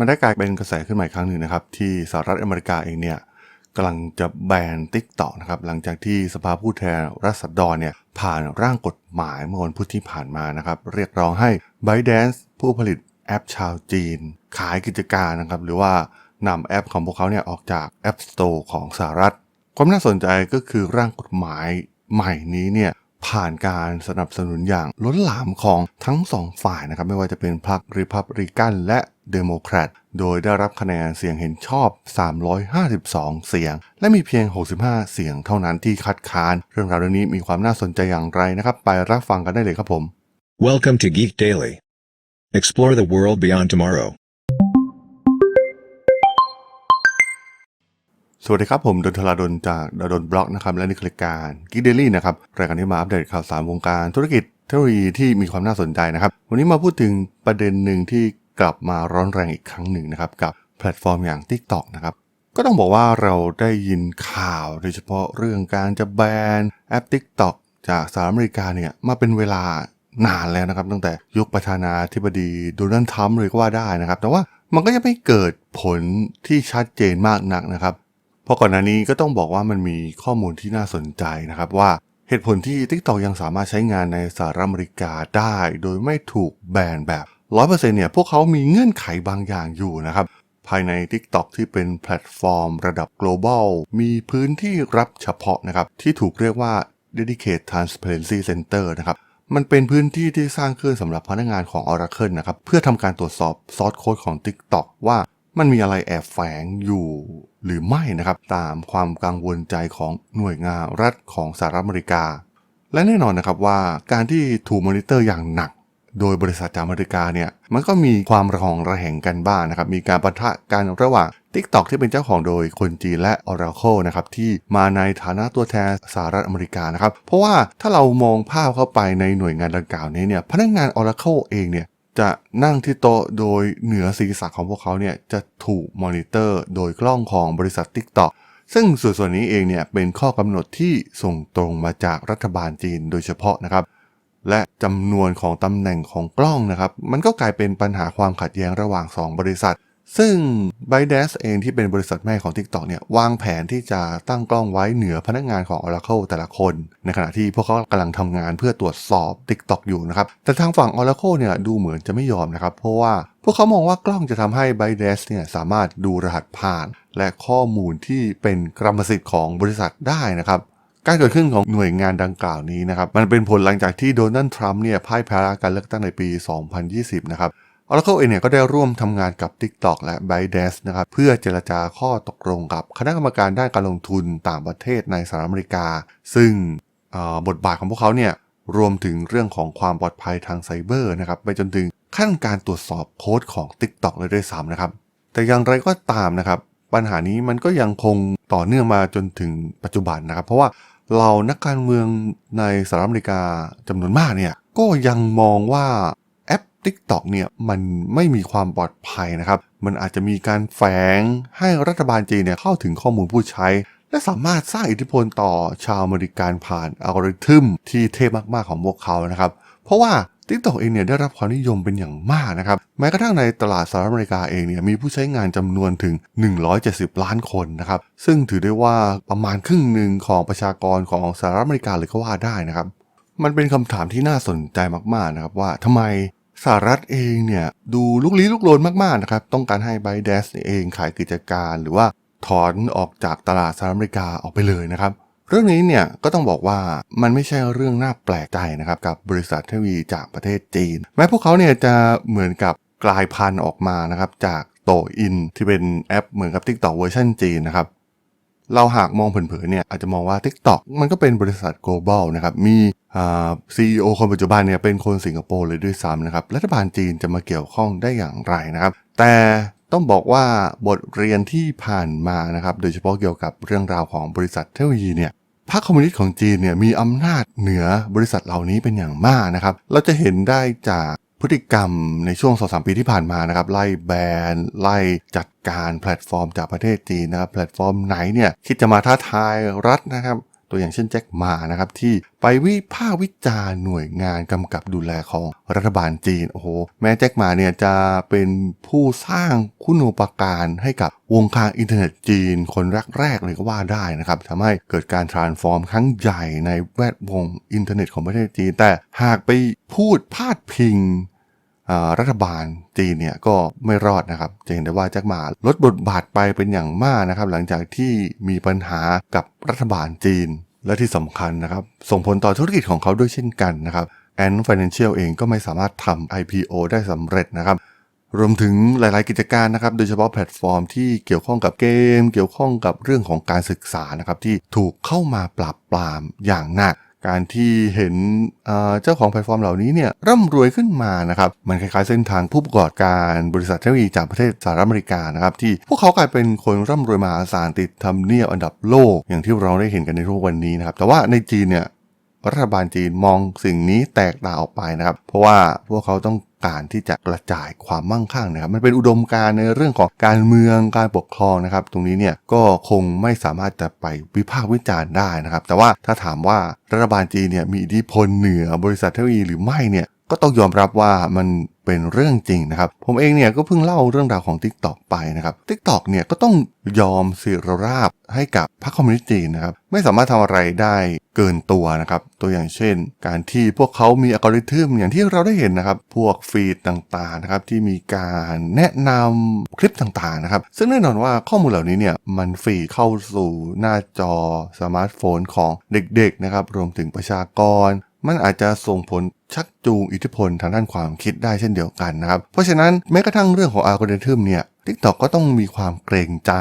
มันได้กลายเป็นกระแสขึ้นมาอีกครั้งหนึ่งนะครับ ที่สหรัฐอเมริกาเองเนี่ยกำลังจะแบน t ิ k t o k นะครับหลังจากที่สภาผู้แทนราษฎรเนี่ยผ่านร่างกฎหมายเมื่อวันพุธที่ผ่านมานะครับ เรียกร้องให้ ByteDance ผู้ผลิตแอปชาวจีน ขายกิจการนะครับ หรือว่านำแอปของพวกเขาเนี่ยออกจาก App Store ของสหรัฐ ความน่าสนใจก็คือร่างกฎหมายใหม่นี้เนี่ย ผ่านการสนับสนุนอย่างล้นหลามของทั้งสองฝ่ายนะครับไม่ว่าจะเป็นพรรคริพับริกันและเดโมแครตโดยได้รับคะแนนเสียงเห็นชอบ 352 เสียง และมีเพียง 65 เสียงเท่านั้นที่คัดค้าน เรื่องราวเรื่องนี้มีความน่าสนใจอย่างไรนะครับ ไปรับฟังกันได้เลยครับผม Welcome to Geek Daily. Explore the world beyond tomorrow. สวัสดีครับ ผมดนทลาดนจากดดนบล็อกนะครับและนี่คือรายการกิเดลี่นะครับรายการที่มาอัปเดตข่าวสารวงการธุรกิจเทคโนโลยีที่มีความน่าสนใจนะครับ วันนี้มาพูดถึงประเด็นหนึ่งที่กลับมาร้อนแรงอีกครั้งหนึ่งนะครับกับแพลตฟอร์มอย่าง TikTok นะครับก็ต้องบอกว่าเราได้ยินข่าวโดยเฉพาะเรื่องการจะแบนแอป TikTok จากสหรัฐอเมริกาเนี่ยมาเป็นเวลานานแล้วนะครับ ตั้งแต่ยุคประธานาธิบดีโดนัลด์ทรัมป์เลยก็ว่าได้นะครับ แต่ว่ามันก็ยังไม่เกิดผลที่ชัดเจนมากนักนะครับ ราะก่อนหน้านี้ก็ต้องบอกว่ามันมีข้อมูลที่น่าสนใจนะครับว่าเหตุผลที่ TikTok ยังสามารถใช้งานในสหรัฐอเมริกาได้ โดยไม่ถูกแบนแบบ 100%เนี่ยพวกเขามีเงื่อนไขบางอย่างอยู่นะครับ ภายใน TikTok ที่เป็นแพลตฟอร์ม ระดับ global มีพื้นที่รับเฉพาะนะครับ ที่ถูกเรียกว่า dedicated transparency center นะครับมันเป็นพื้นที่ที่สร้างขึ้นสำหรับพนักงานของ Oracle นะครับเพื่อทำการตรวจสอบซอสโค้ดของ TikTok ว่า มันมีอะไรแอบแฝงอยู่หรือไม่นะครับ ตามความกังวลใจของหน่วยงานรัฐของสหรัฐอเมริกา และแน่นอนนะครับว่าการที่ถูกมอนิเตอร์อย่างหนัก โดยบริษัทจากอเมริกาเนี่ยมันก็มีความระหองระแหงกันบ้างนะครับ มีการปะทะกันระหว่าง TikTok ที่เป็นเจ้าของโดยคนจีนและ Oracle นะครับที่มาในฐานะตัวแทนสหรัฐอเมริกานะครับเพราะว่าถ้าเรามองภาพเข้าไปในหน่วยงานดังกล่าวนี้เนี่ยพนักงาน Oracle เองเนี่ย จะนั่งที่โต๊ะโดยเหนือศีรษะของพวกเขาเนี่ยจะถูกมอนิเตอร์โดยกล้องของบริษัท TikTok ซึ่งส่วนส่วนนี้เองเนี่ยเป็นข้อกำหนดที่ส่งตรงมาจากรัฐบาลจีนโดยเฉพาะนะครับ และจำนวนของตำแหน่งของกล้องนะครับ มันก็กลายเป็นปัญหาความขัดแย้งระหว่าง 2 บริษัท ซึ่ง ByteDance เองที่เป็นบริษัทแม่ของ TikTok เนี่ยวางแผนที่จะตั้งกล้องไว้เหนือพนักงานของ Oracle แต่ละคน ในขณะที่พวกเขากำลังทำงานเพื่อตรวจสอบ TikTok อยู่นะครับ แต่ทางฝั่ง Oracle เนี่ยดูเหมือนจะไม่ยอมนะครับ เพราะว่าพวกเขามองว่ากล้องจะทำให้ ByteDance เนี่ยสามารถดูรหัสผ่าน และข้อมูลที่เป็นกรรมสิทธิ์ของบริษัทได้นะครับการเกิดขึ้นของหน่วยงานดังกล่าวนี้นะครับมันเป็นผลหลังจากที่โดนัลด์ทรัมป์เนี่ยพ่ายแพ้การเลือกตั้งในปี 2020 นะครับ Oracle เองเนี่ยก็ได้ร่วมทำงานกับ TikTok และ ByteDance นะครับเพื่อเจรจาข้อตกลงกับ คณะกรรมการด้านการลงทุนต่างประเทศในสหรัฐอเมริกา ซึ่งบทบาทของพวกเขาเนี่ยรวมถึงเรื่องของความปลอดภัยทางไซเบอร์นะครับไปจนถึงขั้นการตรวจสอบโค้ดของ TikTok เลยด้วยซ้ำนะครับ แต่อย่างไรก็ตามนะครับ ปัญหานี้มันก็ยังคงต่อเนื่องมาจนถึงปัจจุบันนะครับ เพราะว่าเรานักการเมืองในสหรัฐอเมริกาจำนวนมากเนี่ยก็ยังมองว่า TikTok เนี่ยมันไม่มีความปลอดภัยนะครับ มันอาจจะมีการแฝงให้รัฐบาลจีนเนี่ยเข้าถึงข้อมูลผู้ใช้ และสามารถสร้างอิทธิพลต่อชาวอเมริกันผ่านอัลกอริทึมที่เทพมากๆของพวกเขานะครับ เพราะว่า TikTok เองเนี่ยได้รับความนิยมเป็นอย่างมากนะครับ แม้กระทั่งในตลาดสหรัฐอเมริกาเองเนี่ยมีผู้ใช้งานจำนวนถึง 170 ล้านคนนะครับ ซึ่งถือได้ว่าประมาณครึ่งหนึ่งของประชากรของสหรัฐอเมริกาเลยก็ว่าได้นะครับ มันเป็นคำถามที่น่าสนใจมากๆนะครับว่าทำไม สหรัฐเองเนี่ยดูลุกลี้ลุกลนมากๆนะครับต้องการให้ ByteDance เองขายกิจการหรือว่าถอนออกจากตลาดสหรัฐอเมริกาออกไปเลยนะครับ เรื่องนี้เนี่ยก็ต้องบอกว่ามันไม่ใช่เรื่องน่าแปลกใจนะครับกับบริษัทเทคโนโลยีจากประเทศจีน แม้พวกเขาเนี่ยจะเหมือนกับกลายพันธุ์ออกมานะครับจากโตอินที่เป็นแอปเหมือนกับ TikTok เวอร์ชันจีนนะครับ เราหากมองเผินๆเนี่ยอาจจะมองว่า TikTok มันก็เป็นบริษัท global นะครับ มีซีอีโอคนปัจจุบันเนี่ยเป็นคนสิงคโปร์เลยด้วยซ้ำนะครับ รัฐบาลจีนจะมาเกี่ยวข้องได้อย่างไรนะครับ แต่ต้องบอกว่าบทเรียนที่ผ่านมานะครับ โดยเฉพาะเกี่ยวกับเรื่องราวของบริษัทเทคโนโลยีเนี่ยพรรคคอมมิวนิสต์ของจีนเนี่ยมีอำนาจเหนือบริษัทเหล่านี้เป็นอย่างมากนะครับ เราจะเห็นได้จาก พฤติกรรมในช่วงสองสามปีที่ผ่านมานะครับไล่แบนไล่จัดการแพลตฟอร์มจากประเทศจีนนะครับแพลตฟอร์มไหนเนี่ยคิดจะมาท้าทายรัฐนะครับ ตัวอย่างเช่นแจ็คหมานะครับที่ไปวิพากษ์วิจารณ์หน่วยงานกำกับดูแลของรัฐบาลจีนโอ้โหแม้แจ็คหมาเนี่ยจะเป็นผู้สร้างคุณูปการให้กับวงการอินเทอร์เน็ตจีนคนแรกๆเลยก็ว่าได้นะครับทำให้เกิดการ transform ครั้งใหญ่ในแวดวงอินเทอร์เน็ตของประเทศจีน แต่หากไปพูดพาดพิง รัฐบาลจีนเนี่ยก็ไม่รอดนะครับจะเห็นได้ว่าแจ็คหมาลดบทบาทไปเป็นอย่างมากนะครับ หลังจากที่มีปัญหากับรัฐบาลจีน และที่สำคัญนะครับ ส่งผลต่อธุรกิจของเขาด้วยเช่นกันนะครับแอนด์ Financial เองก็ไม่สามารถทำ IPO ได้สำเร็จนะครับ รวมถึงหลาย ๆ กิจการนะครับ โดยเฉพาะแพลตฟอร์มที่เกี่ยวข้องกับเกม เกี่ยวข้องกับเรื่องของการศึกษานะครับที่ถูกเข้ามาปราบปรามอย่างหนัก การที่เห็นเจ้าของแพลตฟอร์มเหล่านี้เนี่ยร่ำรวยขึ้นมานะครับมันคล้ายๆเส้นทางผู้ประกอบการบริษัทเทคโนโลยีจากประเทศสหรัฐอเมริกานะครับที่พวกเขากลายเป็นคนร่ำรวยมหาศาลติดทำเนียบอันดับโลก อย่างที่เราได้เห็นกันในทุกวันนี้นะครับแต่ว่าในจีนเนี่ยรัฐบาลจีนมองสิ่งนี้แตกต่างออกไปนะครับ เพราะว่าพวกเขาต้อง การที่จะกระจายความมั่งคั่งนะครับมันเป็นอุดมการในเรื่องของการเมืองการปกครองนะครับ ตรงนี้เนี่ยก็คงไม่สามารถจะไปวิพากษ์วิจารณ์ได้นะครับ แต่ว่าถ้าถามว่ารัฐบาลจีนเนี่ยมีอิทธิพลเหนือบริษัทเทคโนโลยีหรือไม่เนี่ย ก็ต้องยอมรับว่ามันเป็นเรื่องจริงนะครับ ผมเองเนี่ยก็เพิ่งเล่าเรื่องราวของ TikTok ไปนะครับ TikTok เนี่ยก็ต้องยอมเสียราบให้กับพรรคคอมมิวนิสต์จีนนะครับ ไม่สามารถทำอะไรได้เกินตัวนะครับ ตัวอย่างเช่น การที่พวกเขามีอัลกอริทึมอย่างที่เราได้เห็นนะครับ พวกฟีดต่างๆนะครับที่มีการแนะนำคลิปต่างๆนะครับ ซึ่งแน่นอนว่าข้อมูลเหล่านี้เนี่ยมันฟีดเข้าสู่หน้าจอสมาร์ทโฟนของเด็กๆนะครับรวมถึงประชากร มันอาจจะส่งผลชักจูงอิทธิพลทางด้านความคิดได้เช่นเดียวกันนะครับ เพราะฉะนั้นแม้กระทั่งเรื่องของอัลกอริทึมเนี่ย TikTok ก็ต้องมีความเกรงใจ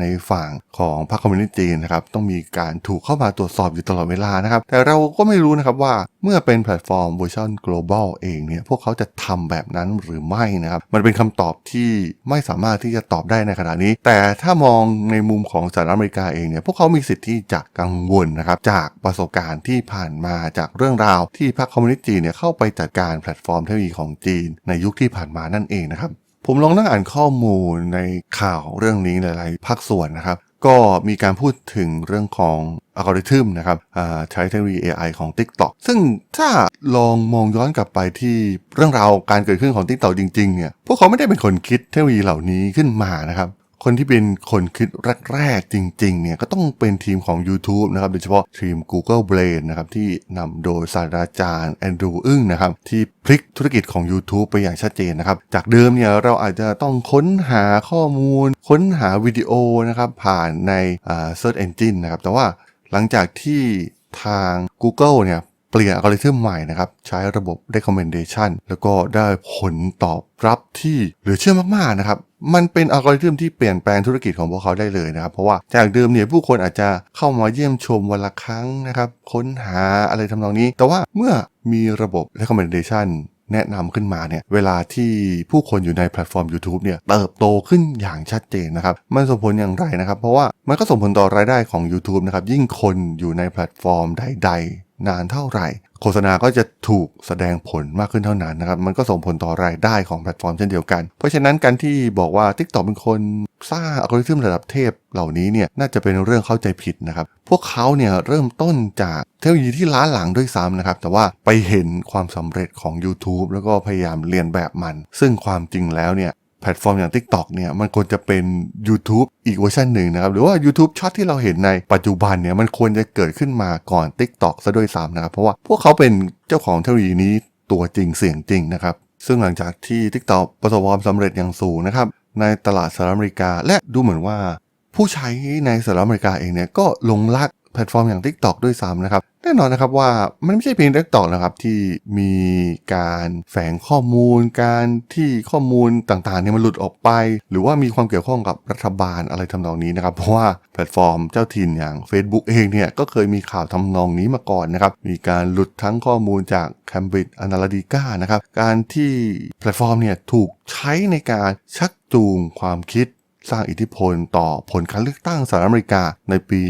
ในฝั่งของพรรคคอมมิวนิสต์จีนนะครับต้องมีการถูกเข้ามาตรวจสอบอยู่ตลอดเวลานะครับ แต่เราก็ไม่รู้นะครับว่าเมื่อเป็นแพลตฟอร์มเวอร์ชัน global เองเนี่ยพวกเขาจะทำแบบนั้นหรือไม่นะครับ มันเป็นคำตอบที่ไม่สามารถที่จะตอบได้ในขณะนี้ แต่ถ้ามองในมุมของสหรัฐอเมริกาเองเนี่ยพวกเขามีสิทธิ์ที่จะกังวลนะครับจากประสบการณ์ที่ผ่านมาจากเรื่องราวที่พรรคคอมมิวนิสต์จีนเนี่ยเข้าไปจัดการแพลตฟอร์มเทคโนโลยีของจีน ในยุคที่ผ่านมานั่นเองนะครับ ผมลองนั่งอ่านข้อมูลในข่าวเรื่องนี้หลาย ๆ ภาคส่วนนะครับ ก็มีการพูดถึงเรื่องของอัลกอริทึมนะครับใช้เทคโนโลยี AI ของ TikTok ซึ่งถ้าลองมองย้อนกลับไปที่เรื่องราวการเกิดขึ้นของ TikTok จริง ๆ เนี่ย พวกเขาไม่ได้เป็นคนคิดเทคโนโลยีเหล่านี้ขึ้นมานะครับ คนที่เป็นคนคิดแรกๆจริงๆเนี่ยก็ต้องเป็นทีมของ YouTube นะครับโดยเฉพาะทีม Google Brain นะครับที่นำโดยศาสตราจารย์แอนดรูอึ้งนะครับที่พลิกธุรกิจของ YouTube ไปอย่างชัดเจนนะครับจากเดิมเนี่ยเราอาจจะต้องค้นหาข้อมูล ค้นหาวิดีโอนะครับผ่านในอ่า Search Engine นะครับแต่ว่าหลังจากที่ทาง Google เนี่ย เปลี่ยนอัลกอริทึมใหม่นะครับ ใช้ระบบ recommendation แล้วก็ได้ผลตอบรับที่เหลือเชื่อมากๆนะครับ มันเป็นอัลกอริทึมที่เปลี่ยนแปลงธุรกิจของพวกเขาได้เลยนะครับ เพราะว่าจากเดิมเนี่ยผู้คนอาจจะเข้ามาเยี่ยมชมวันละครั้งนะครับ ค้นหาอะไรทำนองนี้ แต่ว่าเมื่อมีระบบ recommendation แนะนำขึ้นมาเนี่ยเวลาที่ผู้คนอยู่ในแพลตฟอร์ม YouTube เนี่ยเติบโตขึ้นอย่างชัดเจนนะครับ มันส่งผลอย่างไรนะครับ เพราะว่ามันก็ส่งผลต่อรายได้ของ YouTube นะครับ ยิ่งคนอยู่ในแพลตฟอร์มใด นานเท่าไหร่ โฆษณาก็จะถูกแสดงผลมากขึ้นเท่านั้นนะครับ มันก็ส่งผลต่อรายได้ของแพลตฟอร์มเช่นเดียวกัน เพราะฉะนั้นการที่บอกว่า TikTok เป็นคนสร้างอัลกอริทึมระดับเทพเหล่านี้เนี่ยน่าจะเป็นเรื่องเข้าใจผิดนะครับ พวกเขาเนี่ยเริ่มต้นจากเทคโนโลยีที่ล้าหลังด้วยซ้ำนะครับ แต่ว่าไปเห็นความสำเร็จของ YouTube แล้วก็พยายามเรียนแบบมัน ซึ่งความจริงแล้วเนี่ย แพลตฟอร์มอย่าง TikTok เนี่ยมันควรจะเป็น YouTube อีกเวอร์ชันหนึ่งนะครับ หรือว่า YouTube ช็อตที่เราเห็นในปัจจุบันเนี่ยมันควรจะเกิดขึ้นมาก่อน TikTok ซะด้วยซ้ำนะครับ เพราะว่าพวกเขาเป็นเจ้าของเทคโนโลยีนี้ตัวจริงเสียงจริงนะครับ ซึ่งหลังจากที่ TikTok ประสบความสำเร็จอย่างสูงนะครับในตลาดสหรัฐอเมริกา และดูเหมือนว่า ผู้ใช้ในสหรัฐอเมริกาเองเนี่ยก็ลงรัก ลตฟอร์มอย่าง TikTok ด้วยซ้ำนะครับ แน่นอนนะครับว่ามันไม่ใช่เพียง TikTok นะครับที่มีการแฝงข้อมูล การที่ข้อมูลต่างๆเนี่ยมันหลุดออกไป หรือว่ามีความเกี่ยวข้องกับรัฐบาลอะไรทำนองนี้นะครับ เพราะว่าแพลตฟอร์มเจ้าถิ่นอย่าง Facebook เองเนี่ยก็เคยมีข่าวทำนองนี้มาก่อนนะครับ มีการหลุดทั้งข้อมูลจาก Cambridge Analytica นะครับ การที่แพลตฟอร์มเนี่ยถูกใช้ในการชักจูงความคิด สร้างอิทธิพลต่อผลการเลือกตั้งสหรัฐอเมริกาในปี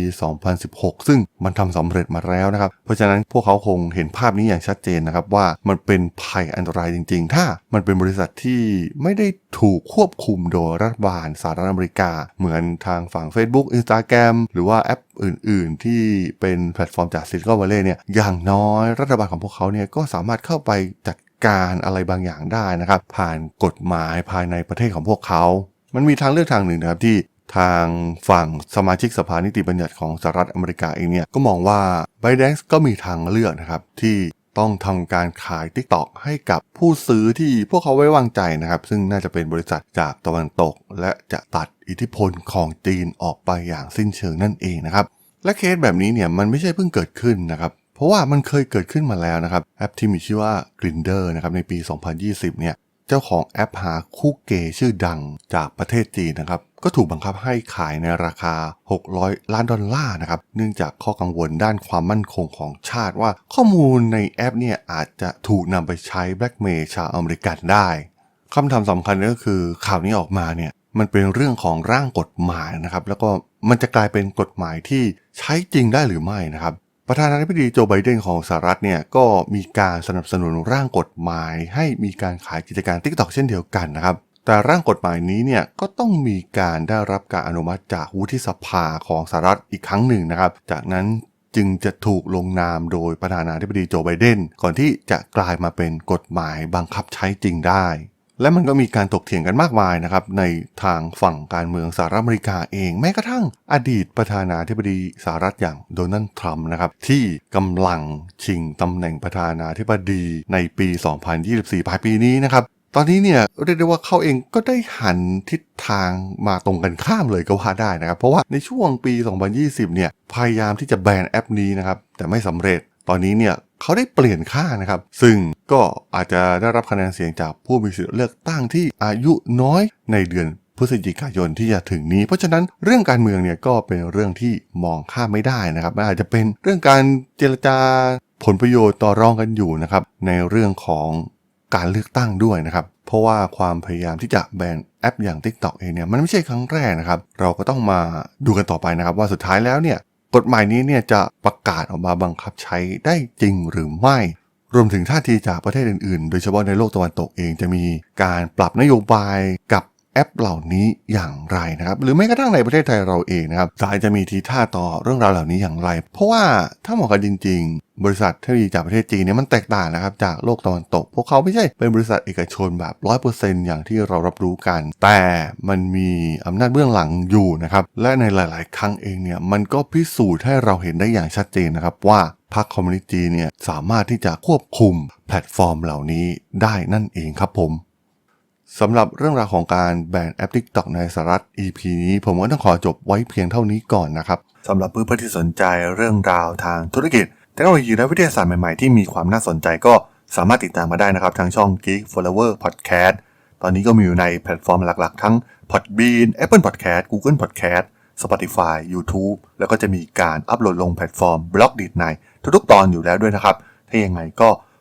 2016 ซึ่งมันทำสำเร็จมาแล้วนะครับ เพราะฉะนั้นพวกเขาคงเห็นภาพนี้อย่างชัดเจนนะครับว่ามันเป็นภัยอันตรายจริง ๆ ถ้ามันเป็นบริษัทที่ไม่ได้ถูกควบคุมโดยรัฐบาลสหรัฐอเมริกา เหมือนทางฝั่ง Facebook Instagram หรือว่าแอปอื่น ๆ ที่เป็นแพลตฟอร์มจากซิลิคอนวัลเลย์เนี่ยอย่างน้อยรัฐบาลของพวกเขาเนี่ยก็สามารถเข้าไปจัดการอะไรบางอย่างได้นะครับ ผ่านกฎหมายภายในประเทศของพวกเขา มันมีทางเลือกทางหนึ่งนะครับที่ทางฝั่งสมาชิกสภานิติบัญญัติของสหรัฐอเมริกาเองเนี่ยก็มองว่า b y d a n ก็มีทางเลือกนะครับที่ต้องทำการขาย TikTok ให้กับผู้ซื้อที่พวกเขาไว้วางใจนะครับ ซึ่งน่าจะเป็นบริษัทจากตะวันตก และจะตัดอิทธิพลของจีนออกไปอย่างสิ้นเชิงนั่นเองนะครับ และเคสแบบนี้เนี่ยมันไม่ใช่เพิ่งเกิดขึ้นนะครับ เพราะว่ามันเคยเกิดขึ้นมาแล้วนะครับแอปที่มีชื่อว่า Grinder นะครับในปี 2020 เนี่ย เจ้าของแอปหาคู่เกย์ชื่อดังจากประเทศจีนนะครับ ก็ถูกบังคับให้ขายในราคา 600 ล้านดอลลาร์นะครับ เนื่องจากข้อกังวลด้านความมั่นคงของชาติว่าข้อมูลในแอปเนี่ยอาจจะถูกนำไปใช้แบล็กเมย์ชาวอเมริกันได้คำถามสำคัญก็คือข่าวนี้ออกมาเนี่ยมันเป็นเรื่องของร่างกฎหมายนะครับ แล้วก็มันจะกลายเป็นกฎหมายที่ใช้จริงได้หรือไม่นะครับ ประธานาธิบดีโจไบเดนของสหรัฐเนี่ยก็มีการสนับสนุนร่างกฎหมาย ให้มีการขายกิจการ TikTok เช่นเดียวกันนะครับ แต่ร่างกฎหมายนี้เนี่ยก็ต้องมีการได้รับการอนุมัติจากวุฒิสภาของสหรัฐอีกครั้งหนึ่งนะครับ จากนั้นจึงจะถูกลงนามโดยประธานาธิบดีโจไบเดนก่อนที่จะกลายมาเป็นกฎหมายบังคับใช้จริงได้ และมันก็มีการถกเถียงกันมากมายนะครับในทางฝั่งการเมืองสหรัฐอเมริกาเองแม้กระทั่งอดีตประธานาธิบดีสหรัฐอย่างโดนัลด์ทรัมป์นะครับที่กำลังชิงตำแหน่งประธานาธิบดีในปี 2024 ปลายปีนี้นะครับตอนนี้เนี่ยเรียกได้ว่าเขาเองก็ได้หันทิศทางมาตรงกันข้ามเลยก็ว่าได้นะครับ เพราะว่าในช่วงปี 2020 เนี่ยพยายามที่จะแบนแอปนี้นะครับแต่ไม่สำเร็จ ตอนนี้เนี่ยเขาได้เปลี่ยนค่านะครับ ซึ่งก็อาจจะได้รับคะแนนเสียงจากผู้มีสิทธิ์เลือกตั้งที่อายุน้อยในเดือนพฤศจิกายนที่จะถึงนี้ เพราะฉะนั้นเรื่องการเมืองเนี่ยก็เป็นเรื่องที่มองข้ามไม่ได้นะครับมันอาจจะเป็นเรื่องการเจรจาผลประโยชน์ต่อรองกันอยู่นะครับในเรื่องของการเลือกตั้งด้วยนะครับ เพราะว่าความพยายามที่จะแบนแอปอย่าง TikTok เองเนี่ยมันไม่ใช่ครั้งแรกนะครับ เราก็ต้องมาดูกันต่อไปนะครับ ว่าสุดท้ายแล้วเนี่ย กฎหมายนี้เนี่ยจะประกาศออกมาบังคับใช้ได้จริงหรือไม่ รวมถึงท่าทีจากประเทศอื่นๆ โดยเฉพาะในโลกตะวันตกเองจะมีการปรับนโยบายกับ แอปเหล่านี้อย่างไรนะครับ หรือแม้กระทั่งในประเทศไทยเราเองนะครับสายจะมีทีท่าต่อเรื่องราวเหล่านี้อย่างไร เพราะว่าถ้ามองกันจริง ๆ บริษัทเทคโนโลยีจากประเทศจีนเนี่ยมันแตกต่างนะครับจากโลกตะวันตก พวกเขาไม่ใช่เป็นบริษัทเอกชนแบบ100%อย่างที่เรารับรู้กัน แต่มันมีอำนาจเบื้องหลังอยู่นะครับและในหลาย ๆ ครั้งเองเนี่ยมันก็พิสูจน์ให้เราเห็นได้อย่างชัดเจนนะครับว่าพรรคคอมมิวนิสต์จีนเนี่ยสามารถที่จะควบคุมแพลตฟอร์มเหล่านี้ได้นั่นเองครับผม สำหรับเรื่องราวของการแบนแอป TikTok ในสหรัฐ EP นี้ผมก็ต้องขอจบไว้เพียงเท่านี้ก่อนนะครับสำหรับเพื่อนๆที่สนใจเรื่องราวทางธุรกิจเทคโนโลยีและวิทยาศาสตร์ใหม่ๆที่มีความน่าสนใจก็สามารถติดตามมาได้นะครับ ทางช่อง Geek Flower Podcast ตอนนี้ก็มีอยู่ในแพลตฟอร์มหลักๆ ทั้ง Podbean Apple Podcast Google Podcast Spotify YouTube แล้วก็จะมีการอัปโหลดลงแพลตฟอร์ม b l o g d i t ในทุกๆตอนอยู่แล้วด้วยนะครับ ถ้ายังไงก็